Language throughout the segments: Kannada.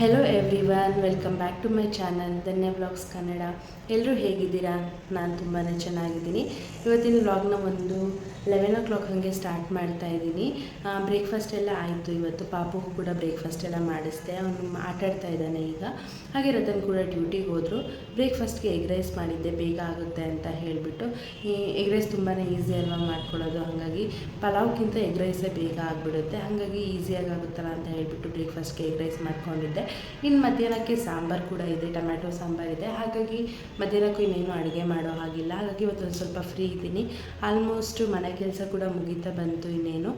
Hello everyone welcome back to my channel Dhanya vlogs Kannada ಎಲ್ಲರೂ ಹೇಗಿದ್ದೀರಾ? ನಾನು ತುಂಬಾ ಚೆನ್ನಾಗಿದ್ದೀನಿ. ಇವತ್ತಿನ ವ್ಲಾಗ್ನ ಒಂದು ಲೆವೆನ್ ಓ ಕ್ಲಾಕ್ ಹಾಗೆ ಸ್ಟಾರ್ಟ್ ಮಾಡ್ತಾ ಇದ್ದೀನಿ. ಬ್ರೇಕ್ಫಾಸ್ಟ್ ಎಲ್ಲ ಆಯಿತು. ಇವತ್ತು ಪಾಪುಗೂ ಕೂಡ ಬ್ರೇಕ್ಫಾಸ್ಟ್ ಎಲ್ಲ ಮಾಡಿಸ್ದೆ. ಅವನು ಆಟಾಡ್ತಾ ಇದ್ದಾನೆ ಈಗ. ಹಾಗೆ ರತನ್ ಕೂಡ ಡ್ಯೂಟಿಗೆ ಹೋದರು. ಬ್ರೇಕ್ಫಾಸ್ಟ್ಗೆ ಎಗ್ ರೈಸ್ ಮಾಡಿದ್ದೆ. ಬೇಗ ಆಗುತ್ತೆ ಅಂತ ಹೇಳಿಬಿಟ್ಟು. ಈ ಎಗ್ ರೈಸ್ ತುಂಬಾ ಈಸಿ ಅಲ್ವಾ ಮಾಡ್ಕೊಳ್ಳೋದು? ಹಾಗಾಗಿ ಪಲಾವ್ಗಿಂತ ಎಗ್ ರೈಸೇ ಬೇಗ ಆಗಿಬಿಡುತ್ತೆ. ಹಾಗಾಗಿ ಈಸಿಯಾಗಿ ಆಗುತ್ತಲ್ಲ ಅಂತ ಹೇಳಿಬಿಟ್ಟು ಬ್ರೇಕ್ಫಾಸ್ಟ್ಗೆ ಎಗ್ ರೈಸ್ ಮಾಡ್ಕೊಂಡಿದ್ದೆ. ಇನ್ನು ಮಧ್ಯಾಹ್ನಕ್ಕೆ ಸಾಂಬಾರು ಕೂಡ ಇದೆ, ಟೊಮ್ಯಾಟೊ ಸಾಂಬಾರು ಇದೆ. ಹಾಗಾಗಿ ಮಧ್ಯಾಹ್ನಕ್ಕೂ ಇನ್ನೇನು ಅಡುಗೆ ಮಾಡೋ ಹಾಗಿಲ್ಲ. ಹಾಗಾಗಿ ಇವತ್ತು ಒಂದು ಸ್ವಲ್ಪ ಫ್ರೀ ಇದ್ದೀನಿ. ಆಲ್ಮೋಸ್ಟ್ ಮನೆ ಕೆಲಸ ಕೂಡ ಮುಗೀತಾ ಬಂತು ಇನ್ನೇನು.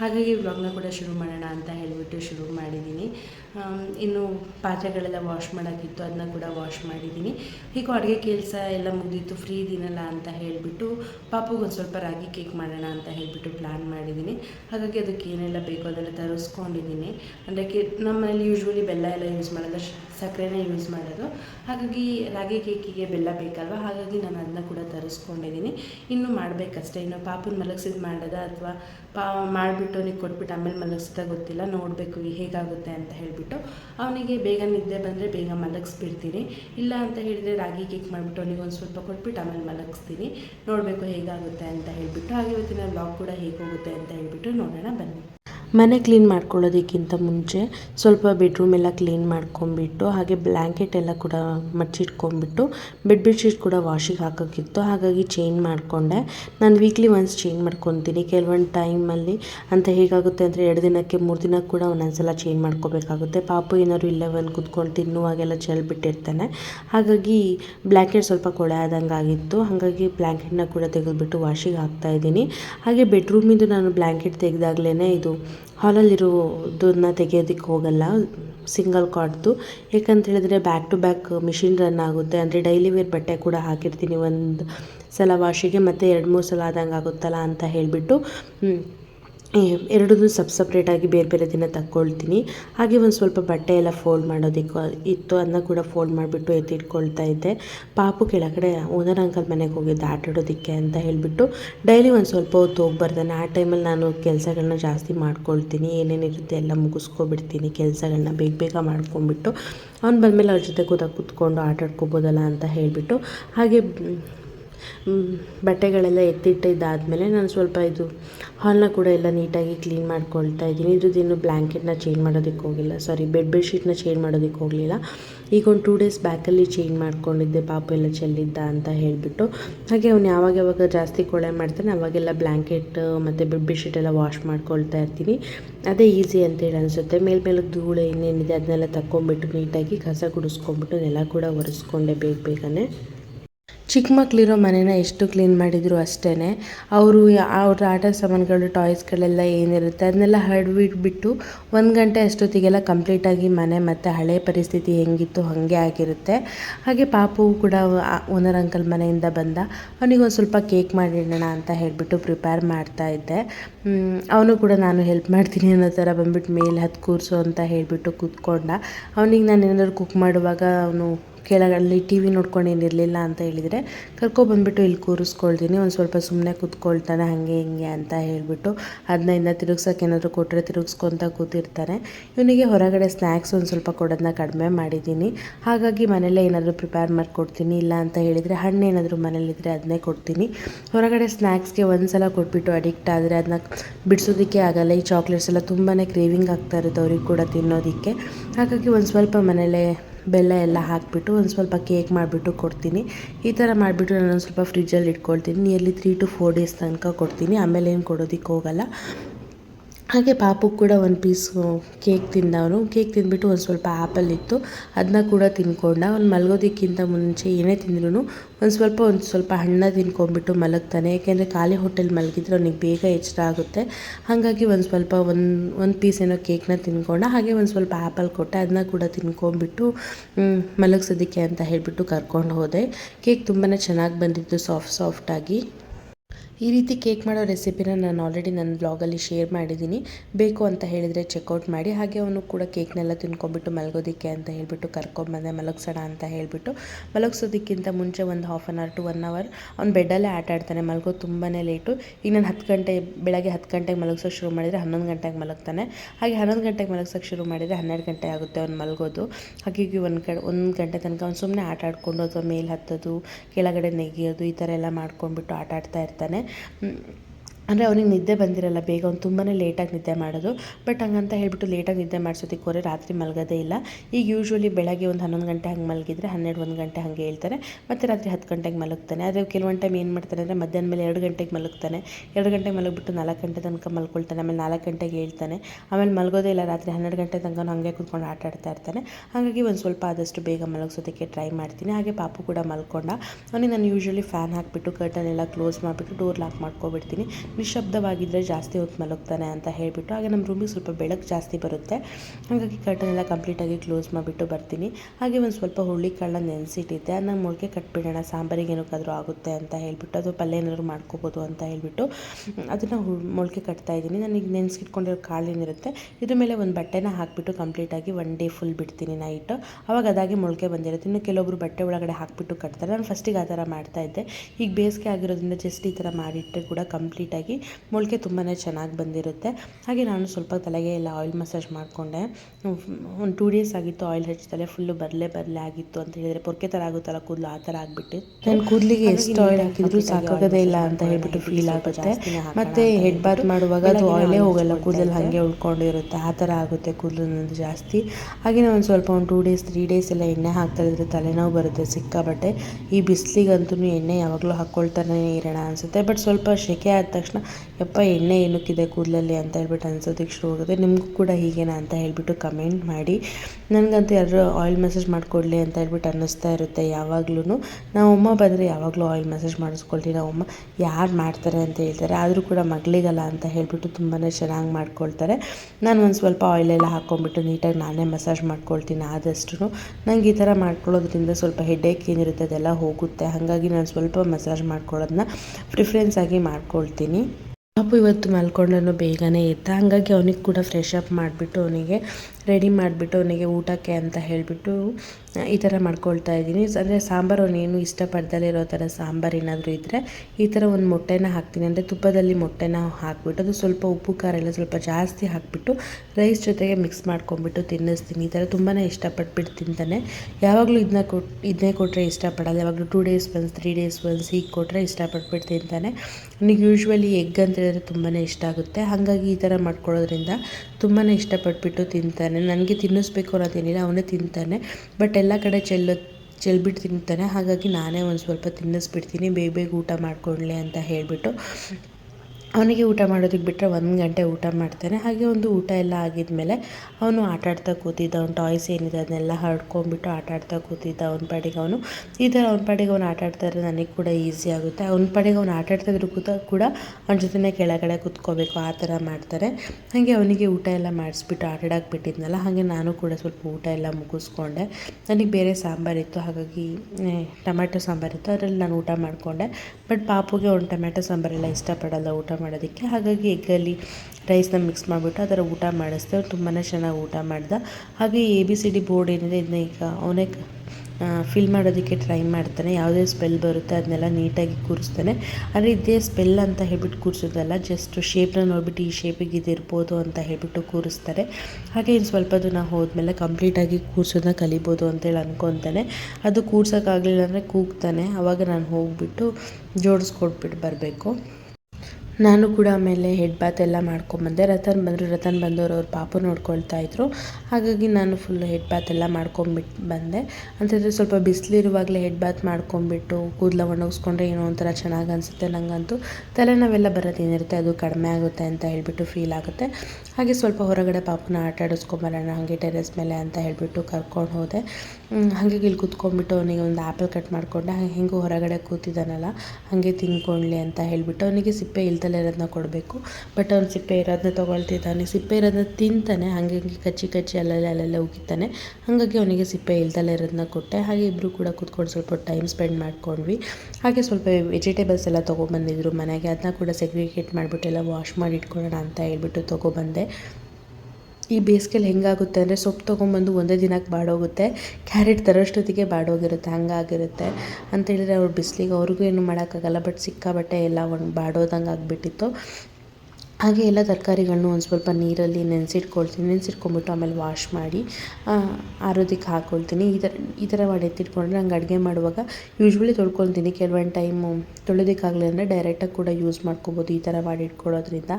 ಹಾಗಾಗಿ ವ್ಲಾಗ್ನ ಕೂಡ ಶುರು ಮಾಡೋಣ ಅಂತ ಹೇಳಿಬಿಟ್ಟು ಶುರು ಮಾಡಿದ್ದೀನಿ. ಇನ್ನು ಪಾತ್ರೆಗಳೆಲ್ಲ ವಾಶ್ ಮಾಡೋಕ್ಕಿತ್ತು ಅದನ್ನ ಕೂಡ ವಾಶ್ ಮಾಡಿದ್ದೀನಿ. ಈಗ ಅಡುಗೆ ಕೆಲಸ ಎಲ್ಲ ಮುಗಿದಿತ್ತು ಫ್ರೀ ಇದೀನಲ್ಲ ಅಂತ ಹೇಳಿಬಿಟ್ಟು, ಪಾಪುಗೆ ಒಂದು ಸ್ವಲ್ಪ ರಾಗಿ ಕೇಕ್ ಮಾಡೋಣ ಅಂತ ಹೇಳಿಬಿಟ್ಟು ಪ್ಲ್ಯಾನ್ ಮಾಡಿದ್ದೀನಿ. ಹಾಗಾಗಿ ಅದಕ್ಕೆ ಏನೆಲ್ಲ ಬೇಕೋ ಅದೆಲ್ಲ ತರಿಸ್ಕೊಂಡಿದ್ದೀನಿ. ಅಂದರೆ ನಮ್ಮಲ್ಲಿ ನಮ್ಮ ಯೂಶ್ವಲಿ ಬೆಲ್ಲ ಎಲ್ಲ ಯೂಸ್ ಶ- ಸಕ್ಕರೆನೇ ಯೂಸ್ ಮಾಡೋದು. ಹಾಗಾಗಿ ರಾಗಿ ಕೇಕಿಗೆ ಬೆಲ್ಲ ಬೇಕಲ್ವ? ಹಾಗಾಗಿ ನಾನು ಅದನ್ನ ಕೂಡ ತರಿಸ್ಕೊಂಡಿದ್ದೀನಿ. ಇನ್ನು ಮಾಡಬೇಕಷ್ಟೇ. ಇನ್ನು ಪಾಪನ ಮಲಗಿಸಿದ್ ಮಾಡೋದಾ ಅಥವಾ ಪಾ ಮಾಡಿಬಿಟ್ಟು ಅವನಿಗೆ ಕೊಟ್ಬಿಟ್ಟು ಆಮೇಲೆ ಮಲಗಿಸ್ತಾ ಗೊತ್ತಿಲ್ಲ, ನೋಡಬೇಕು ಹೇಗಾಗುತ್ತೆ ಅಂತ ಹೇಳಿಬಿಟ್ಟು ಅವನಿಗೆ ಬೇಗ ನಿದ್ದೆ ಬಂದರೆ ಬೇಗ ಮಲಗಿಸ್ಬಿಡ್ತೀನಿ. ಇಲ್ಲ ಅಂತ ಹೇಳಿದರೆ ರಾಗಿ ಕೇಕ್ ಮಾಡಿಬಿಟ್ಟು ಅವನಿಗೆ ಒಂದು ಸ್ವಲ್ಪ ಕೊಟ್ಬಿಟ್ಟು ಆಮೇಲೆ ಮಲಗಿಸ್ತೀನಿ. ನೋಡಬೇಕು ಹೇಗಾಗುತ್ತೆ ಅಂತ ಹೇಳಿಬಿಟ್ಟು, ಹಾಗೆ ಇವತ್ತಿನ ಬ್ಲಾಗ್ ಕೂಡ ಹೇಗೆ ಹೋಗುತ್ತೆ ಅಂತ ಹೇಳಿಬಿಟ್ಟು ನೋಡೋಣ ಬನ್ನಿ. ಮನೆ ಕ್ಲೀನ್ ಮಾಡ್ಕೊಳ್ಳೋದಕ್ಕಿಂತ ಮುಂಚೆ ಸ್ವಲ್ಪ ಬೆಡ್ರೂಮ್ ಎಲ್ಲ ಕ್ಲೀನ್ ಮಾಡ್ಕೊಂಬಿಟ್ಟು ಹಾಗೆ ಬ್ಲ್ಯಾಂಕೆಟ್ ಎಲ್ಲ ಕೂಡ ಮಚ್ಚಿಟ್ಕೊಂಡ್ಬಿಟ್ಟು ಬೆಡ್ ಬೆಡ್ಶೀಟ್ ಕೂಡ ವಾಷಿಗೆ ಹಾಕೋಕ್ಕಿತ್ತು. ಹಾಗಾಗಿ ಚೇಂಜ್ ಮಾಡಿಕೊಂಡೆ. ನಾನು ವೀಕ್ಲಿ ಒನ್ಸ್ ಚೇಂಜ್ ಮಾಡ್ಕೊತೀನಿ. ಕೆಲವೊಂದು ಟೈಮಲ್ಲಿ ಅಂತ ಹೇಗಾಗುತ್ತೆ ಅಂದರೆ ಎರಡು ದಿನಕ್ಕೆ ಮೂರು ದಿನಕ್ಕೆ ಕೂಡ ಒಂದೊಂದು ಸಲ ಚೇಂಜ್ ಮಾಡ್ಕೋಬೇಕಾಗುತ್ತೆ. ಪಾಪು ಏನಾದ್ರು ಇಲ್ಲೇ ಬಂದು ಕುತ್ಕೊಂಡು ತಿನ್ನುವಾಗೆಲ್ಲ ಚೆಲ್ಬಿಟ್ಟಿರ್ತಾನೆ ಹಾಗಾಗಿ ಬ್ಲ್ಯಾಂಕೆಟ್ ಸ್ವಲ್ಪ ಕೊಳೆ ಆದಂಗೆ ಆಗಿತ್ತು. ಹಾಗಾಗಿ ಬ್ಲ್ಯಾಂಕೆಟ್ನ ಕೂಡ ತೆಗೆದುಬಿಟ್ಟು ವಾಷಿಗೆ ಹಾಕ್ತಾ ಇದ್ದೀನಿ. ಹಾಗೆ ಬೆಡ್ರೂಮಿಂದು ನಾನು ಬ್ಲ್ಯಾಂಕೆಟ್ ತೆಗೆದಾಗ್ಲೇ ಇದು ಹಾಲಲ್ಲಿರೋದನ್ನ ತೆಗೆಯೋದಕ್ಕೆ ಹೋಗಲ್ಲ, ಸಿಂಗಲ್ ಕಾರ್ಡ್ದು ಯಾಕಂತ ಹೇಳಿದ್ರೆ back to back machine run ಆಗುತ್ತೆ. ಅಂದರೆ ಡೈಲಿ ವೇರ್ ಬಟ್ಟೆ ಕೂಡ ಹಾಕಿರ್ತೀನಿ ಒಂದು ಸಲ ವಾಶಿಗೆ ಮತ್ತು ಎರಡು ಮೂರು ಸಲ ಆದಂಗೆ ಆಗುತ್ತಲ್ಲ ಅಂತ ಹೇಳಿಬಿಟ್ಟು ಎರಡನ್ನೂ ಸಪ್ ಸಪ್ರೇಟಾಗಿ ಬೇರೆ ಬೇರೆ ದಿನ ತಕ್ಕೊಳ್ತೀನಿ. ಹಾಗೆ ಒಂದು ಸ್ವಲ್ಪ ಬಟ್ಟೆ ಎಲ್ಲ ಫೋಲ್ಡ್ ಮಾಡೋದಕ್ಕೆ, ಇತ್ತು ಅದನ್ನ ಕೂಡ ಫೋಲ್ಡ್ ಮಾಡಿಬಿಟ್ಟು ಎತ್ತಿಟ್ಕೊಳ್ತಾ ಇದ್ದೆ. ಪಾಪು ಕೆಳಗಡೆ ಓನರ್ ಅಂಕಲ್ ಮನೆಗೆ ಹೋಗಿದ್ದೆ ಆಟಾಡೋದಕ್ಕೆ ಅಂತ ಹೇಳಿಬಿಟ್ಟು ಡೈಲಿ ಒಂದು ಸ್ವಲ್ಪ ಹೊತ್ತು ಹೋಗಿ ಬರ್ತಾನೆ ಆ ಟೈಮಲ್ಲಿ ನಾನು ಕೆಲಸಗಳನ್ನ ಜಾಸ್ತಿ ಮಾಡ್ಕೊಳ್ತೀನಿ, ಏನೇನಿರುತ್ತೆ ಎಲ್ಲ ಮುಗಿಸ್ಕೊಬಿಡ್ತೀನಿ ಕೆಲಸಗಳನ್ನ ಬೇಗ ಬೇಗ ಮಾಡ್ಕೊಂಬಿಟ್ಟು ಅವ್ನು ಬಂದಮೇಲೆ ಅವ್ರ ಜೊತೆ ಕೂತ ಕೂತ್ಕೊಂಡು ಆಟಾಡ್ಕೋಬೋದಲ್ಲ ಅಂತ ಹೇಳಿಬಿಟ್ಟು. ಹಾಗೆ ಬಟ್ಟೆಗಳೆಲ್ಲ ಎತ್ತಿಟ್ಟಿದ್ದಾದಮೇಲೆ ನಾನು ಸ್ವಲ್ಪ ಇದು ಹಾಲ್ನ ಕೂಡ ಎಲ್ಲ ನೀಟಾಗಿ ಕ್ಲೀನ್ ಮಾಡ್ಕೊಳ್ತಾ ಇದ್ದೀನಿ. ಇದ್ರದ್ದು ಇನ್ನು ಬ್ಲ್ಯಾಂಕೆಟ್ನ ಚೇಂಜ್ ಮಾಡೋದಕ್ಕೆ ಹೋಗಿಲ್ಲ. ಸಾರಿ ಬೆಡ್ ಬೆಡ್ಶೀಟ್ನ ಚೇಂಜ್ ಮಾಡೋದಕ್ಕೆ ಹೋಗಲಿಲ್ಲ. ಈಗ ಒಂದು ಟೂ ಡೇಸ್ ಬ್ಯಾಕಲ್ಲಿ ಚೇಂಜ್ ಮಾಡ್ಕೊಂಡಿದ್ದೆ. ಪಾಪ ಎಲ್ಲ ಚೆಲ್ಲಿದ್ದ ಅಂತ ಹೇಳಿಬಿಟ್ಟು. ಹಾಗೆ ಅವ್ನು ಯಾವಾಗ ಯಾವಾಗ ಜಾಸ್ತಿ ಕೊಳೆ ಮಾಡ್ತಾನೆ, ಅವಾಗೆಲ್ಲ ಬ್ಲ್ಯಾಂಕೆಟ್, ಮತ್ತು ಬೆಡ್ ಬೆಡ್ಶೀಟ್ ಎಲ್ಲ ವಾಶ್ ಮಾಡ್ಕೊಳ್ತಾ ಇರ್ತೀನಿ. ಅದೇ ಈಸಿ ಅಂತೇಳಿ ಅನಿಸುತ್ತೆ. ಮೇಲ್ಮೇಲೆ ಧೂಳು ಏನೇನಿದೆ ಅದನ್ನೆಲ್ಲ ತಕ್ಕೊಂಬಿಟ್ಟು ನೀಟಾಗಿ ಕಸ ಗುಡಿಸ್ಕೊಂಬಿಟ್ಟು ನೆಲ ಕೂಡ ಒರೆಸ್ಕೊಂಡೆ ಬೇಗ ಬೇಗನೆ. ಚಿಕ್ಕ ಮಕ್ಕಳಿರೋ ಮನೇನ ಎಷ್ಟು ಕ್ಲೀನ್ ಮಾಡಿದರೂ ಅಷ್ಟೇ ಅವರು ಅವ್ರ ಆಟ ಸಾಮಾನುಗಳು ಟಾಯ್ಸ್ಗಳೆಲ್ಲ ಏನಿರುತ್ತೆ ಅದನ್ನೆಲ್ಲ ಹರಡ್ಬಿಟ್ಬಿಟ್ಟು ಒಂದು ಗಂಟೆ ಅಷ್ಟೊತ್ತಿಗೆಲ್ಲ ಕಂಪ್ಲೀಟಾಗಿ ಮನೆ ಮತ್ತು ಹಳೆ ಪರಿಸ್ಥಿತಿ ಹೆಂಗಿತ್ತು ಹಾಗೆ ಆಗಿರುತ್ತೆ. ಹಾಗೆ ಪಾಪು ಕೂಡ ಓನರ್ ಅಂಕಲ್ ಮನೆಯಿಂದ ಬಂದ. ಅವನಿಗೆ ಒಂದು ಸ್ವಲ್ಪ ಕೇಕ್ ಮಾಡಿಡೋಣ ಅಂತ ಹೇಳಿಬಿಟ್ಟು ಪ್ರಿಪೇರ್ ಮಾಡ್ತಾ ಇದ್ದೆ. ಅವನು ಕೂಡ ನಾನು ಹೆಲ್ಪ್ ಮಾಡ್ತೀನಿ ಅನ್ನೋ ಥರ ಬಂದ್ಬಿಟ್ಟು ಮೇಲೆ ಹತ್ತು ಕೂರಿಸು ಅಂತ ಹೇಳಿಬಿಟ್ಟು ಕೂತ್ಕೊಂಡ. ಅವನಿಗೆ ನಾನು ಏನಾದರೂ ಕುಕ್ ಮಾಡುವಾಗ ಅವನು ಕೆಳಗಲ್ಲಿ ಟಿ ವಿ ನೋಡ್ಕೊಂಡು ಏನಿರಲಿಲ್ಲ ಅಂತ ಹೇಳಿದರೆ ಕರ್ಕೊಬಂದ್ಬಿಟ್ಟು ಇಲ್ಲಿ ಕೂರಿಸ್ಕೊಳ್ತೀನಿ, ಒಂದು ಸ್ವಲ್ಪ ಸುಮ್ಮನೆ ಕೂತ್ಕೊಳ್ತಾನೆ, ಹಾಗೆ ಹಿಂಗೆ ಅಂತ ಹೇಳಿಬಿಟ್ಟು ಅದನ್ನ ಇನ್ನು ತಿರುಗ್ಸೋಕೆ ಏನಾದರೂ ಕೊಟ್ಟರೆ ತಿರುಗಿಸ್ಕೊತ ಕೂತಿರ್ತಾನೆ. ಇವನಿಗೆ ಹೊರಗಡೆ ಸ್ನ್ಯಾಕ್ಸ್ ಒಂದು ಸ್ವಲ್ಪ ಕೊಡೋದನ್ನ ಕಡಿಮೆ ಮಾಡಿದ್ದೀನಿ. ಹಾಗಾಗಿ ಮನೆಯಲ್ಲೇ ಏನಾದರೂ ಪ್ರಿಪೇರ್ ಮಾಡಿಕೊಡ್ತೀನಿ, ಇಲ್ಲ ಅಂತ ಹೇಳಿದರೆ ಹಣ್ಣು ಏನಾದರೂ ಮನೇಲಿದ್ದರೆ ಅದನ್ನೇ ಕೊಡ್ತೀನಿ. ಹೊರಗಡೆ ಸ್ನ್ಯಾಕ್ಸ್ಗೆ ಒಂದು ಸಲ ಕೊಟ್ಬಿಟ್ಟು ಅಡಿಕ್ಟ್ ಆದರೆ ಅದನ್ನ ಬಿಡಿಸೋದಕ್ಕೆ ಆಗಲ್ಲ. ಈ ಚಾಕ್ಲೇಟ್ಸ್ ಎಲ್ಲ ತುಂಬಾ ಕ್ರೇವಿಂಗ್ ಆಗ್ತಾ ಇರುತ್ತೆ ಅವ್ರಿಗೆ ಕೂಡ ತಿನ್ನೋದಕ್ಕೆ. ಹಾಗಾಗಿ ಒಂದು ಸ್ವಲ್ಪ ಮನೇಲೇ ಬೆಲ್ಲ ಎಲ್ಲ ಹಾಕಿಬಿಟ್ಟು ಒಂದು ಸ್ವಲ್ಪ ಕೇಕ್ ಮಾಡಿಬಿಟ್ಟು ಕೊಡ್ತೀನಿ. ಈ ಥರ ಮಾಡಿಬಿಟ್ಟು ನಾನು ಸ್ವಲ್ಪ ಫ್ರಿಜ್ಜಲ್ಲಿ ಇಟ್ಕೊಳ್ತೀನಿ. Nearly three to four days ತನಕ ಕೊಡ್ತೀನಿ. ಆಮೇಲೆ ಏನು ಕೊಡೋದಕ್ಕೆ ಹೋಗಲ್ಲ. ಹಾಗೆ ಪಾಪು ಕೂಡ ಒಂದು ಪೀಸ್ ಕೇಕ್ ತಿಂದವನು. ಕೇಕ್ ತಿಂದ್ಬಿಟ್ಟು ಒಂದು ಸ್ವಲ್ಪ ಆ್ಯಪಲ್ ಇತ್ತು. ಅದನ್ನ ಕೂಡ ತಿನ್ಕೊಂಡ. ಅವ್ನು ಮಲಗೋದಕ್ಕಿಂತ ಮುಂಚೆ ಏನೇ ತಿಂದ್ರೂ ಒಂದು ಸ್ವಲ್ಪ ಒಂದು ಸ್ವಲ್ಪ ಹಣ್ಣು ತಿನ್ಕೊಂಡ್ಬಿಟ್ಟು ಮಲಗ್ತಾನೆ. ಏಕೆಂದರೆ ಖಾಲಿ ಹೋಟೆಲ್ ಮಲಗಿದ್ರೆ ಅವ್ನಿಗೆ ಬೇಗ ಎಚ್ಚರ ಆಗುತ್ತೆ. ಹಾಗಾಗಿ ಒಂದು ಸ್ವಲ್ಪ ಒಂದು ಒಂದು ಪೀಸ್ ಏನೋ ಕೇಕ್ನ ತಿನ್ಕೊಂಡ. ಹಾಗೆ ಒಂದು ಸ್ವಲ್ಪ ಆ್ಯಪಲ್ ಕೊಟ್ಟೆ. ಅದನ್ನ ಕೂಡ ತಿನ್ಕೊಂಡ್ಬಿಟ್ಟು ಮಲಗಿಸೋದಕ್ಕೆ ಅಂತ ಹೇಳಿಬಿಟ್ಟು ಕರ್ಕೊಂಡು ಹೋದೆ. ಕೇಕ್ ತುಂಬಾ ಚೆನ್ನಾಗಿ ಬಂದಿತ್ತು ಸಾಫ್ಟ್ ಸಾಫ್ಟಾಗಿ ಈ ರೀತಿ ಕೇಕ್ ಮಾಡೋ ರೆಸಿಪಿನ ನಾನು ಆಲ್ರೆಡಿ ನನ್ನ ಬ್ಲಾಗಲ್ಲಿ ಶೇರ್ ಮಾಡಿದ್ದೀನಿ. ಬೇಕು ಅಂತ ಹೇಳಿದರೆ ಚೆಕ್ಔಟ್ ಮಾಡಿ. ಹಾಗೆ ಅವನು ಕೂಡ ಕೇಕ್ನೆಲ್ಲ ತಿನ್ಕೊಂಡ್ಬಿಟ್ಟು ಮಲಗೋದಕ್ಕೆ ಅಂತ ಹೇಳಿಬಿಟ್ಟು ಕರ್ಕೊಂಡ್ಬಂದೆ ಮಲಗಿಸೋಣ ಅಂತ ಹೇಳಿಬಿಟ್ಟು. ಮಲಗಿಸೋದಕ್ಕಿಂತ ಮುಂಚೆ ಒಂದು half an hour to one hour ಅವ್ನು ಬೆಡ್ಡಲ್ಲೇ ಆಟ ಆಡ್ತಾನೆ. ಮಲಗೋದು ತುಂಬಾ ಲೇಟು ಈಗ ನಾನು ಹತ್ತು ಗಂಟೆ, ಬೆಳಗ್ಗೆ ಹತ್ತು ಗಂಟೆಗೆ ಮಲಗಿಸೋಕೆ ಶುರು ಮಾಡಿದರೆ ಹನ್ನೊಂದು ಗಂಟೆಗೆ ಮಲಗ್ತಾನೆ. ಹಾಗೆ ಹನ್ನೊಂದು ಗಂಟೆಗೆ ಮಲಗ್ಸೋಕೆ ಶುರು ಮಾಡಿದರೆ ಹನ್ನೆರಡು ಗಂಟೆ ಆಗುತ್ತೆ ಅವ್ನು ಮಲಗೋದು. ಹಾಗಾಗಿ ಒಂದು ಕಡೆ, ಒಂದು ಗಂಟೆ ತನಕ ಅವ್ನು ಸುಮ್ಮನೆ ಆಟ ಆಡ್ಕೊಂಡು ಅಥವಾ ಮೇಲೆ ಹತ್ತೋದು, ಕೆಳಗಡೆ ನೆಗೆಯೋದು ಈ ಥರ ಎಲ್ಲ ಮಾಡ್ಕೊಂಡ್ಬಿಟ್ಟು ಆಟ ಆಡ್ತಾ ಇರ್ತಾನೆ. 嗯。ಅಂದರೆ ಅವ್ನಿಗೆ ನಿದ್ದೆ ಬಂದಿರಲ್ಲ ಬೇಗ, ಅವ್ನು ತುಂಬಾ ಲೇಟಾಗಿ ನಿದ್ದೆ ಮಾಡೋದು. ಬಟ್ ಹಂಗಂತ ಹೇಳ್ಬಿಟ್ಟು ಲೇಟಾಗಿ ನಿದ್ದೆ ಮಾಡಿಸೋದಕ್ಕೆ ಹೋದರೆ ರಾತ್ರಿ ಮಲಗೋದೇ ಇಲ್ಲ. ಈಗ ಯೂಶ್ವಲಿ ಬೆಳಗ್ಗೆ ಒಂದು ಹನ್ನೊಂದು ಗಂಟೆ ಹಂಗೆ ಮಲಗಿದ್ರೆ ಹನ್ನೆರಡು, ಒಂದು ಗಂಟೆ ಹಾಗೆ ಹೇಳ್ತಾರೆ. ಮತ್ತು ರಾತ್ರಿ ಹತ್ತು ಗಂಟೆಗೆ ಮಲಗ್ತಾನೆ. ಆದರೆ ಕೆಲವೊಂದು ಟೈಮ್ ಏನು ಮಾಡ್ತಾನೆ ಅಂದರೆ ಮಧ್ಯಾಹ್ನ ಮೇಲೆ ಎರಡು ಗಂಟೆಗೆ ಮಲಗ್ತಾನೆ. ಎರಡು ಗಂಟೆಗೆ ಮಲಗಿಬಿಟ್ಟು ನಾಲ್ಕು ಗಂಟೆ ತನಕ ಮಲ್ಕೊಳ್ತಾನೆ. ಆಮೇಲೆ ನಾಲ್ಕು ಗಂಟೆಗೆ ಹೇಳ್ತಾನೆ. ಆಮೇಲೆ ಮಲಗೋದೇ ಇಲ್ಲ, ರಾತ್ರಿ ಹನ್ನೆರಡು ಗಂಟೆ ತನಕ ಹಾಗೆ ಕೂತ್ಕೊಂಡು ಆಟ ಆಡ್ತಾ ಇರ್ತಾನೆ. ಹಾಗಾಗಿ ಒಂದು ಸ್ವಲ್ಪ ಆದಷ್ಟು ಬೇಗ ಮಲಗಿಸೋದಕ್ಕೆ ಟ್ರೈ ಮಾಡ್ತೀನಿ. ಹಾಗೆ ಪಾಪು ಕೂಡ ಮಲ್ಕೊಂಡ. ಅವನಿಗೆ ನಾನು ಯೂಶ್ವಲಿ ಫ್ಯಾನ್ ಹಾಕಿಬಿಟ್ಟು ಕರ್ಟನ್ ಎಲ್ಲ ಕ್ಲೋಸ್ ಮಾಡಿಬಿಟ್ಟು ಡೋರ್ ಲಾಕ್ ಮಾಡ್ಕೊಬಿಡ್ತೀನಿ. ನಿಶಬ್ದವಾಗಿದ್ದರೆ ಜಾಸ್ತಿ ಹೊತ್ತು ಮಲಗ್ತಾನೆ ಅಂತ ಹೇಳಿಬಿಟ್ಟು, ಹಾಗೆ ನಮ್ಮ ರೂಮಿಗೆ ಸ್ವಲ್ಪ ಬೆಳಕು ಜಾಸ್ತಿ ಬರುತ್ತೆ. ಹಾಗಾಗಿ ಕರ್ಟನ್ ಎಲ್ಲ ಕಂಪ್ಲೀಟಾಗಿ ಕ್ಲೋಸ್ ಮಾಡಿಬಿಟ್ಟು ಬರ್ತೀನಿ. ಹಾಗೆ ಒಂದು ಸ್ವಲ್ಪ ಹುಳ್ಳಿಕಾಳನ್ನ ನೆನೆಸಿಟ್ಟಿದ್ದೆ. ಅದನ್ನ ಮೊಳಕೆ ಕಟ್ಬಿಡೋಣ, ಸಾಂಬಾರಿಗೆ ಏನಕ್ಕಾದರೂ ಆಗುತ್ತೆ ಅಂತ ಹೇಳಿಬಿಟ್ಟು ಅದು ಪಲ್ಯ ಏನಾದರೂ ಮಾಡ್ಕೋಬೋದು ಅಂತ ಹೇಳಿಬಿಟ್ಟು, ಅದನ್ನು ಮೊಳಕೆ ಕಟ್ತಾ ಇದ್ದೀನಿ. ನನಗೆ ನೆನೆಸಿಟ್ಕೊಂಡಿರೋ ಕಾಳೇನಿರುತ್ತೆ ಇದ್ರ ಮೇಲೆ ಒಂದು ಬಟ್ಟೆನ ಹಾಕಿಬಿಟ್ಟು ಕಂಪ್ಲೀಟಾಗಿ ಒನ್ ಡೇ ಫುಲ್ ಬಿಡ್ತೀನಿ ನೈಟು ಅವಾಗ ಅದಾಗಿ ಮೊಳಕೆ ಬಂದಿರುತ್ತೆ. ಇನ್ನು ಕೆಲವೊಬ್ಬರು ಬಟ್ಟೆ ಒಳಗಡೆ ಹಾಕಿಬಿಟ್ಟು ಕಟ್ತಾರೆ. ನಾನು ಫಸ್ಟಿಗೆ ಆ ಥರ ಮಾಡ್ತಾಯಿದ್ದೆ ಈಗ ಬೇಸಿಗೆ ಆಗಿರೋದ್ರಿಂದ ಜಸ್ಟ್ ಈ ಥರ ಮಾಡಿಟ್ಟರೆ ಕೂಡ ಕಂಪ್ಲೀಟಾಗಿ ಮೊಳಕೆ ತುಂಬಾ ಚೆನ್ನಾಗಿ ಬಂದಿರುತ್ತೆ. ಹಾಗೆ ನಾನು ಸ್ವಲ್ಪ ತಲೆಗೆ ಎಲ್ಲ ಆಯಿಲ್ ಮಸಾಜ್ ಮಾಡಿಕೊಂಡೆ. ಒಂದು ಟೂ ಡೇಸ್ ಆಗಿತ್ತು ಆಯಿಲ್ ಹಚ್ಚಿದಲೆ ಫುಲ್ಲು ಬರಲೇ ಬರಲೇ ಆಗಿತ್ತು ಅಂತ ಹೇಳಿದರೆ ಪೊರ್ಕೆ ಥರ ಆಗುತ್ತಲ್ಲ ಕೂದಲು ಆ ಥರ ಆಗಿಬಿಟ್ಟು ನನ್ನ ಕೂದಲಿಗೆ ಎಷ್ಟು ಆಯಿಲ್ ಹಾಕಿದ್ರು ಸಾಕಾಗೋದೇ ಇಲ್ಲ ಅಂತ ಹೇಳ್ಬಿಟ್ಟು ಫೀಲ್ ಆಗುತ್ತೆ. ಮತ್ತು ಹೆಡ್ ಬಾತ್ ಮಾಡುವಾಗ ಅದು ಆಯಿಲೇ ಹೋಗಲ್ಲ ಕೂದಲು ಹಾಗೆ ಉಳ್ಕೊಂಡಿರುತ್ತೆ. ಆ ಥರ ಆಗುತ್ತೆ ಕೂದಲು ನಂದು ಜಾಸ್ತಿ. ಹಾಗೆ ಒಂದು ಸ್ವಲ್ಪ ಒಂದು ಟೂ ಡೇಸ್ ತ್ರೀ ಡೇಸ್ ಎಲ್ಲ ಎಣ್ಣೆ ಹಾಕ್ತಾ ಇದ್ರೆ ತಲೆನೋವು ಬರುತ್ತೆ ಸಿಕ್ಕಾಬಟ್ಟೆ ಈ ಬಿಸಿಲಿಗಂತೂ ಎಣ್ಣೆ ಯಾವಾಗಲೂ ಹಾಕ್ಕೊಳ್ತಾನೆ ಇರೋಣ ಅನಿಸುತ್ತೆ. ಬಟ್ ಸ್ವಲ್ಪ ಶೆಕೆ ಆದ ತಕ್ಷಣ ಯಪ್ಪ ಎಣ್ಣೆ ಏನಕ್ಕಿದೆ ಕೂದಲಲ್ಲಿ? ಅಂತ ಹೇಳ್ಬಿಟ್ಟು ಅನ್ಸೋದಕ್ಕೆ ಶುರು ಆಗುತ್ತೆ ನಿಮಗೂ ಕೂಡ ಹೀಗೇನಾ ಅಂತ ಹೇಳಿಬಿಟ್ಟು ಕಮೆಂಟ್ ಮಾಡಿ. ನನಗಂತೂ ಯಾರು ಆಯಿಲ್ ಮಸಾಜ್ ಮಾಡಿಕೊಡ್ಲಿ ಅಂತ ಹೇಳ್ಬಿಟ್ಟು ಅನ್ನಿಸ್ತಾ ಇರುತ್ತೆ ಯಾವಾಗ್ಲೂ ನಾವು ಅಮ್ಮ ಬಂದರೆ ಯಾವಾಗಲೂ ಆಯಿಲ್ ಮಸಾಜ್ ಮಾಡಿಸ್ಕೊಳ್ತೀವಿ ನಾವು ಅಮ್ಮ ಯಾರು ಮಾಡ್ತಾರೆ ಅಂತ ಹೇಳ್ತಾರೆ. ಆದರೂ ಕೂಡ ಮಗಳಿಗಲ್ಲ ಅಂತ ಹೇಳ್ಬಿಟ್ಟು ತುಂಬಾ ಚೆನ್ನಾಗಿ ಮಾಡ್ಕೊಳ್ತಾರೆ. ನಾನು ಒಂದು ಸ್ವಲ್ಪ ಆಯಿಲೆಲ್ಲ ಹಾಕ್ಕೊಂಡ್ಬಿಟ್ಟು ನೀಟಾಗಿ ನಾನೇ ಮಸಾಜ್ ಮಾಡ್ಕೊಳ್ತೀನಿ ಆದಷ್ಟು ನಂಗೆ ಈ ಥರ ಮಾಡ್ಕೊಳ್ಳೋದ್ರಿಂದ ಸ್ವಲ್ಪ ಹೆಡ್ಏಕ್ ಏನಿರುತ್ತೆ ಅದೆಲ್ಲ ಹೋಗುತ್ತೆ. ಹಾಗಾಗಿ ನಾನು ಸ್ವಲ್ಪ ಮಸಾಜ್ ಮಾಡ್ಕೊಳ್ಳೋದನ್ನ ಪ್ರಿಫರೆನ್ಸ್ ಆಗಿ ಮಾಡ್ಕೊಳ್ತೀನಿ. ಪಾಪು ಇವತ್ತು ಮಲ್ಕೊಂಡನು ಬೇಗನೆ ಎದ್ದ. ಹಾಗಾಗಿ ಅವನಿಗೆ ಕೂಡ ಫ್ರೆಶ್ ಅಪ್ ಮಾಡಿಬಿಟ್ಟು ಅವನಿಗೆ ರೆಡಿ ಮಾಡಿಬಿಟ್ಟು ಅವನಿಗೆ ಊಟಕ್ಕೆ ಅಂತ ಹೇಳಿಬಿಟ್ಟು ಈ ಥರ ಮಾಡ್ಕೊಳ್ತಾ ಇದ್ದೀನಿ. ಅಂದರೆ ಸಾಂಬಾರು ಅವನೇನು ಇಷ್ಟಪಡ್ದಲೇ ಇರೋ ಥರ ಸಾಂಬಾರು ಏನಾದರೂ ಇದ್ದರೆ ಈ ಥರ ಒಂದು ಮೊಟ್ಟೆನ ಹಾಕ್ತೀನಿ. ಅಂದರೆ ತುಪ್ಪದಲ್ಲಿ ಮೊಟ್ಟೆನ ಹಾಕ್ಬಿಟ್ಟು, ಅದು ಸ್ವಲ್ಪ ಉಪ್ಪು, ಖಾರ ಎಲ್ಲ ಸ್ವಲ್ಪ ಜಾಸ್ತಿ ಹಾಕಿಬಿಟ್ಟು, ರೈಸ್ ಜೊತೆಗೆ ಮಿಕ್ಸ್ ಮಾಡ್ಕೊಂಬಿಟ್ಟು ತಿನ್ನಿಸ್ತೀನಿ. ಈ ಥರ ತುಂಬಾ ಇಷ್ಟಪಟ್ಬಿಟ್ಟು ತಿಂತಾನೆ ಯಾವಾಗಲೂ ಇದನ್ನ ಕೊಟ್ಟು ಇದನ್ನೇ ಕೊಟ್ಟರೆ ಇಷ್ಟಪಡಲ್ಲ. ಯಾವಾಗಲೂ two days once three days once ಹೀಗೆ ಕೊಟ್ಟರೆ ಇಷ್ಟಪಟ್ಬಿಟ್ಟು ತಿಂತಾನೆ ನನಗೆ ಯೂಶ್ವಲಿ ಎಗ್ ಅಂತ ಹೇಳಿದ್ರೆ ತುಂಬಾ ಇಷ್ಟ ಆಗುತ್ತೆ. ಹಾಗಾಗಿ ಈ ಥರ ಮಾಡ್ಕೊಳ್ಳೋದ್ರಿಂದ ತುಂಬಾ ಇಷ್ಟಪಟ್ಬಿಟ್ಟು ತಿಂತಾನೆ. ನನಗೆ ತಿನ್ನಿಸ್ಬೇಕು ಅನ್ನೋದೇನಿಲ್ಲ ಅವನೇ ತಿಂತಾನೆ. ಬಟ್ ಎಲ್ಲ ಕಡೆ ಚೆಲ್ಲ, ಚೆಲ್ಬಿಟ್ಟು ತಿಂತಾನೆ. ಹಾಗಾಗಿ ನಾನೇ ಒಂದು ಸ್ವಲ್ಪ ತಿನ್ನಿಸ್ಬಿಡ್ತೀನಿ. ಬೇಗ ಬೇಗ ಊಟ ಮಾಡ್ಕೊಳ್ಳಿ ಅಂತ ಹೇಳಿಬಿಟ್ಟು. ಅವನಿಗೆ ಊಟ ಮಾಡೋದಕ್ಕೆ ಬಿಟ್ಟರೆ ಒಂದು ಗಂಟೆ ಊಟ ಮಾಡ್ತಾನೆ. ಹಾಗೆ ಒಂದು ಊಟ ಎಲ್ಲ ಆಗಿದ್ಮೇಲೆ ಅವನು ಆಟ ಆಡ್ತಾ ಕೂತಿದ್ದ. ಅವ್ನು ಟಾಯ್ಸ್ ಏನಿದೆ ಅದನ್ನೆಲ್ಲ ಹರ್ಡ್ಕೊಂಡ್ಬಿಟ್ಟು ಆಟ ಆಡ್ತಾ ಕೂತಿದ್ದ ಅವ್ನ ಪಾಡಿಗೆ ಅವನು. ಈ ಥರ ಅವ್ನ ಪಾಡಿಗೆ ಅವ್ನು ಆಟ ಆಡ್ತಾ ಇದ್ರೆ ನನಗೆ ಕೂಡ ಈಸಿ ಆಗುತ್ತೆ. ಅವ್ನ ಪಾಡಿಗೆ ಅವ್ನು ಆಟ ಆಡ್ತಾ ಇದ್ರು ಕೂತ ಕೂಡ ಅವ್ನ ಜೊತೆನೇ ಕೆಳಗಡೆ ಕೂತ್ಕೋಬೇಕು, ಆ ಥರ ಮಾಡ್ತಾರೆ. ಹಾಗೆ ಅವನಿಗೆ ಊಟ ಎಲ್ಲ ಮಾಡಿಸ್ಬಿಟ್ಟು ಆಟ ಆಡಕ್ಕೆ ಬಿಟ್ಟಿದ್ನಲ್ಲ, ಹಾಗೆ ನಾನು ಕೂಡ ಸ್ವಲ್ಪ ಊಟ ಎಲ್ಲ ಮುಗಿಸ್ಕೊಂಡೆ. ನನಗೆ ಬೇರೆ ಸಾಂಬಾರಿತ್ತು ಹಾಗಾಗಿ ಟೊಮ್ಯಾಟೊ ಸಾಂಬಾರಿತ್ತು ಅದರಲ್ಲಿ ನಾನು ಊಟ ಮಾಡಿಕೊಂಡೆ. ಬಟ್ ಪಾಪುಗೆ ಅವ್ನು ಟೊಮ್ಯಾಟೊ ಸಾಂಬಾರೆಲ್ಲ ಇಷ್ಟಪಡಲ್ಲ. ಊಟ ಮಾಡೋದಕ್ಕೆ. ಹಾಗಾಗಿ ಎಗ್ಗಲ್ಲಿ ರೈಸ್ನ ಮಿಕ್ಸ್ ಮಾಡಿಬಿಟ್ಟು ಅದರ ಊಟ ಮಾಡಿಸ್ದೆ. ತುಂಬಾ ಚೆನ್ನಾಗಿ ಊಟ ಮಾಡ್ದೆ. ಹಾಗೆ A B C D board ಏನಿದೆ ಇದನ್ನ ಈಗ ಅವನೇ ಫಿಲ್ ಮಾಡೋದಕ್ಕೆ ಟ್ರೈ ಮಾಡ್ತಾನೆ. ಯಾವುದೇ ಸ್ಪೆಲ್ ಬರುತ್ತೆ, ಅದನ್ನೆಲ್ಲ ನೀಟಾಗಿ ಕೂರಿಸ್ತಾನೆ. ಆದರೆ ಇದೇ ಸ್ಪೆಲ್ ಅಂತ ಹೇಳ್ಬಿಟ್ಟು ಕೂರಿಸೋದಲ್ಲ ಜಸ್ಟ್ ಶೇಪ್ನ ನೋಡಿಬಿಟ್ಟು ಈ ಶೇಪಿಗೆ ಇದಿರ್ಬೋದು ಅಂತ ಹೇಳ್ಬಿಟ್ಟು ಕೂರಿಸ್ತಾರೆ. ಹಾಗೆ ಇನ್ನು ಸ್ವಲ್ಪ ದಿನ ಹೋದ್ಮೇಲೆ ಕಂಪ್ಲೀಟಾಗಿ ಕೂರಿಸೋದನ್ನ ಕಲಿಬೋದು ಅಂತೇಳಿ ಅನ್ಕೊತಾನೆ. ಅದು ಕೂರ್ಸೋಕ್ಕಾಗಲಿಲ್ಲ ಅಂದರೆ ಕೂಗ್ತಾನೆ. ಆವಾಗ ನಾನು ಹೋಗಿಬಿಟ್ಟು ಜೋಡಿಸ್ಕೊಟ್ಬಿಟ್ಟು ಬರಬೇಕು. ನಾನು ಕೂಡ ಆಮೇಲೆ ಹೆಡ್ ಬಾತ್ ಎಲ್ಲ ಮಾಡ್ಕೊಂಬಂದೆ ರತನ್ ಬಂದರು, ರತನ್ ಬಂದವರು ಅವ್ರ ಪಾಪು ನೋಡ್ಕೊಳ್ತಾ ಇದ್ರು. ಹಾಗಾಗಿ ನಾನು ಫುಲ್ ಹೆಡ್ ಬಾತ್ ಎಲ್ಲ ಮಾಡ್ಕೊಂಬಿಟ್ಟು ಬಂದೆ. ಅಂತಂದರೆ ಸ್ವಲ್ಪ ಬಿಸಿಲಿರುವಾಗಲೇ ಹೆಡ್ ಬಾತ್ ಮಾಡ್ಕೊಂಬಿಟ್ಟು ಕೂದಲ ಒಣಗಿಸ್ಕೊಂಡ್ರೆ ಏನೋ ಒಂಥರ ಚೆನ್ನಾಗಿ ಅನಿಸುತ್ತೆ ನನಗಂತೂ ತಲೆನೋವೆಲ್ಲ ಬರೋದೇನಿರುತ್ತೆ ಅದು ಕಡಿಮೆ ಆಗುತ್ತೆ ಅಂತ ಹೇಳಿಬಿಟ್ಟು ಫೀಲ್ ಆಗುತ್ತೆ. ಹಾಗೆ ಸ್ವಲ್ಪ ಹೊರಗಡೆ ಪಾಪನ ಆಟ ಆಡಿಸ್ಕೊಂಬರೋಣ, ಹಾಗೆ ಟೆರೆಸ್ ಮೇಲೆ ಅಂತ ಹೇಳಿಬಿಟ್ಟು ಕರ್ಕೊಂಡು ಹೋದೆ. ಹಾಗೆ ಇಲ್ಲಿ ಕೂತ್ಕೊಂಡ್ಬಿಟ್ಟು ಅವನಿಗೆ ಒಂದು ಆ್ಯಪಲ್ ಕಟ್ ಮಾಡಿಕೊಂಡೆ. ಹೆಂಗೂ ಹೊರಗಡೆ ಕೂತಿದ್ದಾನಲ್ಲ, ಹಾಗೆ ತಿನ್ಕೊಳ್ಳಿ ಅಂತ ಹೇಳಿಬಿಟ್ಟು ಅವನಿಗೆ ಸಿಪ್ಪೆ ಇಲ್ದಲೆ ಇಲ್ದಲೇ ಇರೋದನ್ನ ಕೊಡಬೇಕು. ಬಟ್ ಅವ್ನು ಸಿಪ್ಪೆ ಇರೋದನ್ನ ತೊಗೊಳ್ತಿದ್ದಾನೆ. ಸಿಪ್ಪೆ ಇರೋದನ್ನ ತಿಂತಾನೆ. ಹಾಗೆ ಹಂಗೆ ಕಚ್ಚಿ ಕಚ್ಚಿ ಅಲ್ಲೆಲ್ಲ ಅಲ್ಲೆಲ್ಲ ಉಗಿತಾನೆ. ಹಾಗಾಗಿ ಅವನಿಗೆ ಸಿಪ್ಪೆ ಇಲ್ದಲೇ ಇರೋದನ್ನ ಕೊಟ್ಟೆ. ಹಾಗೆ ಇಬ್ಬರು ಕೂಡ ಕೂತ್ಕೊಂಡು ಸ್ವಲ್ಪ ಟೈಮ್ ಸ್ಪೆಂಡ್ ಮಾಡ್ಕೊಂಡ್ವಿ. ಹಾಗೆ ಸ್ವಲ್ಪ ವೆಜಿಟೇಬಲ್ಸ್ ಎಲ್ಲ ತೊಗೊಬಂದಿದ್ರು ಮನೆಗೆ. ಅದನ್ನ ಕೂಡ ಸೆಗ್ರಿಗೇಟ್ ಮಾಡಿಬಿಟ್ಟು ಎಲ್ಲ ವಾಶ್ ಮಾಡಿ ಇಟ್ಕೊಳ್ಳೋಣ ಅಂತ ಹೇಳ್ಬಿಟ್ಟು ತೊಗೊಬಂದೆ ಈ ಬೇಸಿಗೆಲಿ ಹೆಂಗಾಗುತ್ತೆ ಅಂದರೆ ಸೊಪ್ಪು ತೊಗೊಂಬಂದು ಒಂದೇ ದಿನಕ್ಕೆ ಬಾಡೋಗುತ್ತೆ, ಕ್ಯಾರೆಟ್ ತರೋಷ್ಟೊತ್ತಿಗೆ ಬಾಡೋಗಿರುತ್ತೆ, ಹಂಗಾಗಿರುತ್ತೆ. ಅಂತೇಳಿದರೆ ಅವ್ರು ಬಿಸಿಲಿಗೆ ಅವ್ರಿಗೂ ಏನು ಮಾಡೋಕ್ಕಾಗಲ್ಲ, ಬಟ್ ಸಿಕ್ಕಾಬಟ್ಟೆ ಎಲ್ಲ ಒಣ ಬಾಡೋದಂಗೆ ಆಗಿಬಿಟ್ಟಿತ್ತು ಹಾಗೆ ಎಲ್ಲ ತರಕಾರಿಗಳನ್ನು ಒಂದು ಸ್ವಲ್ಪ ನೀರಲ್ಲಿ ನೆನೆಸಿಟ್ಕೊಳ್ತೀನಿ. ನೆನೆಸಿಟ್ಕೊಂಬಿಟ್ಟು ಆಮೇಲೆ ವಾಶ್ ಮಾಡಿ ಆರೋದಕ್ಕೆ ಹಾಕ್ಕೊಳ್ತೀನಿ ಈ ಥರ ಈ ಥರ ಮಾಡಿ ಎತ್ತಿಟ್ಕೊಂಡ್ರೆ ನಂಗೆ ಅಡುಗೆ ಮಾಡುವಾಗ ಯೂಶ್ವಲಿ ತೊಳ್ಕೊಳ್ತೀನಿ. ಕೆಲವೊಂದು ಟೈಮು ತೊಳೆದಕ್ಕಾಗಲಿ ಅಂದರೆ ಡೈರೆಕ್ಟಾಗಿ ಕೂಡ ಯೂಸ್ ಮಾಡ್ಕೊಬೋದು ಈ ಥರ ಮಾಡಿ ಇಟ್ಕೊಳ್ಳೋದ್ರಿಂದ.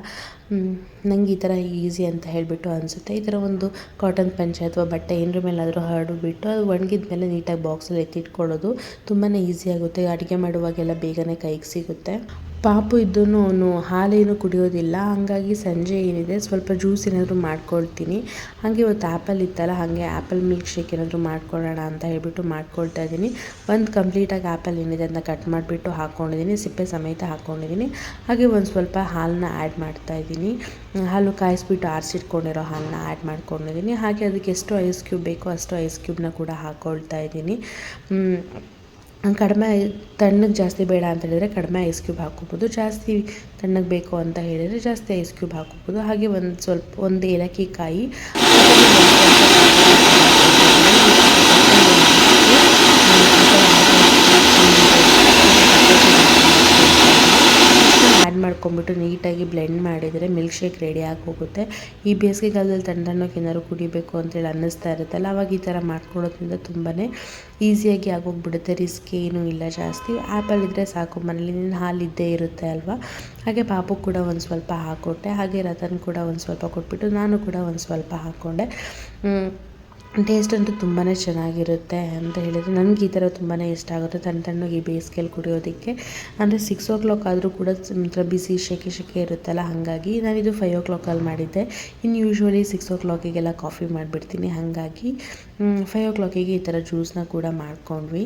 ನಂಗೆ ಈ ಥರ ಈಸಿ ಅಂತ ಹೇಳಿಬಿಟ್ಟು ಅನಿಸುತ್ತೆ. ಈ ಥರ ಒಂದು ಕಾಟನ್ ಪಂಚೆ ಅಥವಾ ಬಟ್ಟೆ ಏನರ ಮೇಲಾದರೂ ಹರಡಿಬಿಟ್ಟು ಅದು ಒಣಗಿದ ಮೇಲೆ ನೀಟಾಗಿ ಬಾಕ್ಸಲ್ಲಿ ಎತ್ತಿಟ್ಕೊಳ್ಳೋದು ತುಂಬಾ ಈಸಿ ಆಗುತ್ತೆ. ಅಡುಗೆ ಮಾಡುವಾಗೆಲ್ಲ ಬೇಗನೆ ಕೈಗೆ ಸಿಗುತ್ತೆ. ಪಾಪು ಇದ್ದೂ ಅವನು, ಹಾಲೇನು ಕುಡಿಯೋದಿಲ್ಲ. ಹಾಗಾಗಿ ಸಂಜೆ ಏನಿದೆ, ಸ್ವಲ್ಪ ಜ್ಯೂಸ್ ಏನಾದರೂ ಮಾಡ್ಕೊಳ್ತೀನಿ. ಹಾಗೆ ಇವತ್ತು ಆ್ಯಪಲ್ ಇತ್ತಲ್ಲ, ಹಾಗೆ ಆ್ಯಪಲ್ ಮಿಲ್ಕ್ ಶೇಕ್ ಏನಾದರೂ ಮಾಡ್ಕೊಳ್ಳೋಣ ಅಂತ ಹೇಳ್ಬಿಟ್ಟು ಮಾಡ್ಕೊಳ್ತಾ ಇದ್ದೀನಿ. ಒಂದು ಕಂಪ್ಲೀಟಾಗಿ ಆ್ಯಪಲ್ ಏನಿದೆ ಅದನ್ನ ಕಟ್ ಮಾಡಿಬಿಟ್ಟು ಹಾಕ್ಕೊಂಡಿದ್ದೀನಿ ಸಿಪ್ಪೆ ಸಮೇತ ಹಾಕ್ಕೊಂಡಿದ್ದೀನಿ ಹಾಗೆ ಒಂದು ಸ್ವಲ್ಪ ಹಾಲನ್ನ ಆ್ಯಡ್ ಮಾಡ್ತಾ ಇದ್ದೀನಿ. ಹಾಲು ಕಾಯಿಸ್ಬಿಟ್ಟು ಆರಿಸಿಟ್ಕೊಂಡಿರೋ ಹಾಲನ್ನ ಆ್ಯಡ್ ಮಾಡ್ಕೊಂಡಿದ್ದೀನಿ. ಹಾಗೆ ಅದಕ್ಕೆ ಎಷ್ಟು ಐಸ್ ಕ್ಯೂಬ್ ಬೇಕೋ ಅಷ್ಟು ಐಸ್ ಕ್ಯೂಬ್ನ ಕೂಡ ಹಾಕ್ಕೊಳ್ತಾ ಇದ್ದೀನಿ. ಕಡಿಮೆ ತಣ್ಣಗೆ ಜಾಸ್ತಿ ಬೇಡ ಅಂತ ಹೇಳಿದರೆ ಕಡಿಮೆ ಐಸ್ ಕ್ಯೂಬ್ ಹಾಕ್ಕೋಬೋದು. ಜಾಸ್ತಿ ತಣ್ಣಗೆ ಬೇಕು ಅಂತ ಹೇಳಿದರೆ ಜಾಸ್ತಿ ಐಸ್ ಕ್ಯೂಬ್ ಹಾಕ್ಕೋಬೋದು. ಹಾಗೆ ಒಂದು ಸ್ವಲ್ಪ, ಒಂದು ಏಲಕ್ಕಿ ಕಾಯಿ ಮಾಡ್ಕೊಂಬಿಟ್ಟು ನೀಟಾಗಿ ಬ್ಲೆಂಡ್ ಮಾಡಿದರೆ ಮಿಲ್ಕ್ ಶೇಕ್ ರೆಡಿ ಆಗಿ ಹೋಗುತ್ತೆ ಈ ಬೇಸಿಗೆಗಾಲದಲ್ಲಿ ತಣ್ಣಗೆ ಏನಾದ್ರು ಕುಡಿಬೇಕು ಅಂತೇಳಿ ಅನ್ನಿಸ್ತಾ ಇರುತ್ತಲ್ಲ, ಅವಾಗ ಈ ಥರ ಮಾಡ್ಕೊಳ್ಳೋದ್ರಿಂದ ತುಂಬಾ ಈಸಿಯಾಗಿ ಆಗೋಗ್ಬಿಡುತ್ತೆ. ರಿಸ್ಕ್ ಏನೂ ಇಲ್ಲ ಜಾಸ್ತಿ. ಆ್ಯಪಲ್ ಇದ್ದರೆ ಸಾಕು ಮನೇಲಿ ಹಾಲು ಇದ್ದೇ ಇರುತ್ತೆ ಅಲ್ವಾ? ಹಾಗೆ ಪಾಪು ಕೂಡ ಒಂದು ಸ್ವಲ್ಪ ಹಾಕ್ಕೊಟ್ಟೆ ಹಾಗೆ ರತನ್ ಕೂಡ ಒಂದು ಸ್ವಲ್ಪ ಕೊಟ್ಬಿಟ್ಟು ನಾನು ಕೂಡ ಒಂದು ಸ್ವಲ್ಪ ಹಾಕ್ಕೊಂಡೆ ಟೇಸ್ಟ್ ಅಂತೂ ತುಂಬಾ ಚೆನ್ನಾಗಿರುತ್ತೆ ಅಂತ ಹೇಳಿದರೆ ನನಗೆ ಈ ಥರ ತುಂಬಾ ಇಷ್ಟ ಆಗುತ್ತೆ. ತಣ್ಣ ತಣ್ಣಗೆ ಈ ಬೇಸಿಗೆಯಲ್ಲಿ ಕುಡಿಯೋದಕ್ಕೆ. ಅಂದರೆ ಸಿಕ್ಸ್ ಓ ಕ್ಲಾಕ್ ಆದರೂ ಕೂಡ ಒಂಥರ ಬಿಸಿ ಶೆಕೆ ಶೆಕೆ ಇರುತ್ತಲ್ಲ, ಹಾಗಾಗಿ ನಾನಿದು ಫೈವ್ ಓ ಕ್ಲಾಕಲ್ಲಿ ಮಾಡಿದ್ದೆ. ಇನ್ನು ಯೂಶ್ವಲಿ ಸಿಕ್ಸ್ ಓ ಕ್ಲಾಕಿಗೆಲ್ಲ ಕಾಫಿ ಮಾಡಿಬಿಡ್ತೀನಿ. ಹಾಗಾಗಿ ಫೈವ್ ಓ ಕ್ಲಾಕಿಗೆ ಈ ಥರ ಜ್ಯೂಸನ್ನ ಕೂಡ ಮಾಡ್ಕೊಂಡ್ವಿ.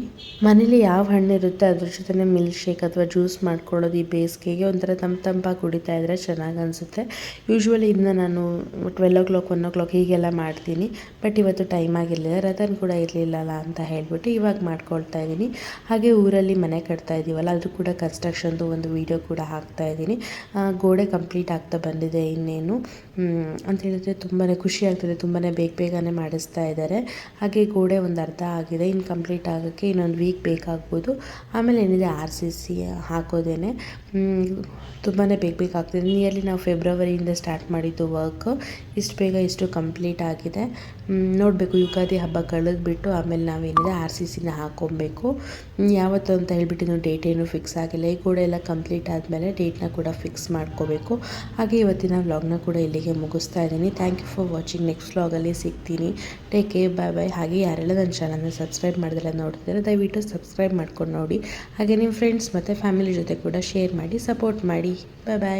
ಮನೇಲಿ ಯಾವ ಹಣ್ಣು ಇರುತ್ತೆ ಅದ್ರ ಜೊತೆ ಮಿಲ್ಕ್ ಶೇಕ್ ಅಥವಾ ಜ್ಯೂಸ್ ಮಾಡ್ಕೊಳ್ಳೋದು ಈ ಬೇಸಿಗೆಗೆ ಒಂಥರ ತಂಪ ತಂಪಾಗಿ ಕುಡಿತಾ ಇದ್ದರೆ ಚೆನ್ನಾಗಿ ಅನಿಸುತ್ತೆ. ಯೂಶ್ವಲಿ ಇದನ್ನ ನಾನು twelve o'clock one o'clock ಹೀಗೆಲ್ಲ ಮಾಡ್ತೀನಿ. ಬಟ್ ಇವತ್ತು ಟೈಮ್ ಆಗಿರಲಿಲ್ಲ ರತನ್ ಕೂಡ ಇರಲಿಲ್ಲಲ್ಲ ಅಂತ ಹೇಳಿಬಿಟ್ಟು ಇವಾಗ ಮಾಡ್ಕೊಳ್ತಾ ಇದ್ದೀನಿ ಹಾಗೆ ಊರಲ್ಲಿ ಮನೆ ಕಟ್ತಾ ಇದ್ದೀವಲ್ಲ ಅದು ಕೂಡ ಕನ್ಸ್ಟ್ರಕ್ಷನ್ದು ಒಂದು ವೀಡಿಯೋ ಕೂಡ ಹಾಕ್ತಾ ಇದ್ದೀನಿ ಗೋಡೆ ಕಂಪ್ಲೀಟ್ ಆಗ್ತಾ ಬಂದಿದೆ ಇನ್ನೇನು. ಅಂತ ಹೇಳಿದ್ರೆ ತುಂಬಾ ಖುಷಿ ಆಗ್ತದೆ ತುಂಬಾ ಬೇಗ ಬೇಗನೆ ಮಾಡಿಸ್ತಾ ಇದ್ದಾರೆ ಹಾಗೆ ಗೋಡೆ ಒಂದು ಅರ್ಧ ಆಗಿದೆ ಇನ್ನು ಕಂಪ್ಲೀಟ್ ಆಗೋಕ್ಕೆ ಇನ್ನೊಂದು ವೀಕ್ ಬೇಕಾಗ್ಬೋದು. ಆಮೇಲೆ ಏನಿದೆ ಆರ್ ಸಿ ಸಿ ಹಾಕೋದೇನೆ. ತುಂಬಾ ಬೇಗ ಬೇಗ ಆಗ್ತಿದೆ. ನಿಯರ್ಲಿ ನಾವು ಫೆಬ್ರವರಿಯಿಂದ ಸ್ಟಾರ್ಟ್ ಮಾಡಿದ್ದು ವರ್ಕ್ ಇಷ್ಟು ಬೇಗ ಇಷ್ಟು ಕಂಪ್ಲೀಟ್ ಆಗಿದೆ. ನೋಡಬೇಕು. ಯುಗಾದಿ ಹಬ್ಬ ಕಳೆದ್ಬಿಟ್ಟು ಆಮೇಲೆ ನಾವೇನಿದೆ ಆರ್ ಸಿ ಸಿನ ಹಾಕೊಬೇಕು. ಯಾವತ್ತು ಅಂತ ಹೇಳ್ಬಿಟ್ಟು ಇನ್ನೂ ಡೇಟ್ ಏನು ಫಿಕ್ಸ್ ಆಗಿಲ್ಲ. ಈ ಕೂಡ ಎಲ್ಲ ಕಂಪ್ಲೀಟ್ ಆದಮೇಲೆ ಡೇಟ್ನ ಕೂಡ ಫಿಕ್ಸ್ ಮಾಡ್ಕೋಬೇಕು. ಹಾಗೆ ಇವತ್ತಿನ ವ್ಲಾಗ್ನ ಕೂಡ ಇಲ್ಲಿಗೆ ಮುಗಿಸ್ತಾ ಇದ್ದೀನಿ. Thank you for watching next ವ್ಲಾಗಲ್ಲಿ ಸಿಗ್ತೀನಿ. ಟೇಕ್ ಕೇರ್ ಬಾಯ್ ಬಾಯ್ ಹಾಗೆ ಯಾರೆಲ್ಲ ನನ್ನ ಚಾನಲ್ನ ಸಬ್ಸ್ಕ್ರೈಬ್ ಮಾಡಿದ್ರೆ ನೋಡ್ತಿದ್ದಾರೆ, ದಯವಿಟ್ಟು ಸಬ್ಸ್ಕ್ರೈಬ್ ಮಾಡ್ಕೊಂಡು ನೋಡಿ. ಹಾಗೆ ನಿಮ್ಮ ಫ್ರೆಂಡ್ಸ್ ಮತ್ತು ಫ್ಯಾಮಿಲಿ ಜೊತೆ ಕೂಡ ಶೇರ್ ಮಾಡಿ ಸಪೋರ್ಟ್ ಮಾಡಿ. ಬಾಯ್ ಬಾಯ್